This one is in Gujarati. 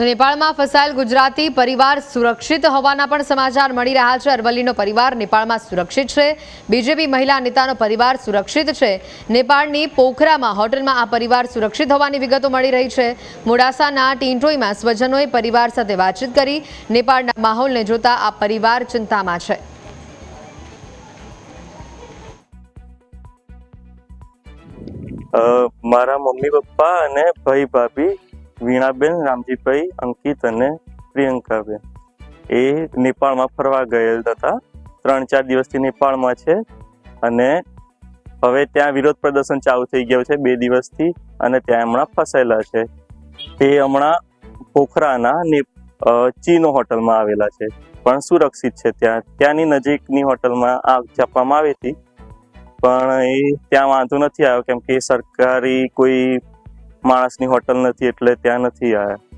નેપાળમાં ફસાયેલ ગુજરાતી પરિવાર સુરક્ષિત હોવાના પણ સમાચાર મળી રહ્યા છે. અરવલ્લીનો પરિવાર નેપાળમાં સુરક્ષિત છે. બીજેપી મહિલા નેતાનો પરિવાર સુરક્ષિત છે. નેપાળની પોખરામાં, હોટલમાં આ પરિવાર સુરક્ષિત હોવાની વિગતો મળી રહી છે. મોડાસાના ટીંટોઈમાં સ્વજનોએ પરિવાર સાથે વાતચીત કરી. નેપાળના માહોલને જોતા આ પરિવાર ચિંતામાં છે. મારા મમ્મી પપ્પા અને ભાઈ ભાભી વીણાબેન, રામજીભાઈ, અંકિત અને પ્રિયંકાબેન. એ નેપાળમાં ફરવા ગયેલ હતા. ત્રણ ચાર દિવસથી નેપાળમાં છે અને હવે ત્યાં વિરોધ પ્રદર્શન ચાલુ થઈ ગયું છે બે દિવસથી અને ત્યાં હમણાં ફસાયેલા છે. તે હમણાં પોખરાના ચીનો હોટલમાં આવેલા છે. પણ સુરક્ષિત છે ત્યાં. ત્યાંની નજીકની હોટલમાં આગ ચાપવામાં આવી હતી. પણ એ ત્યાં વાંધો નથી આવ્યો કેમ કે સરકારી કોઈ માણસની હોટલ નથી એટલે ત્યાં નથી આવ્યા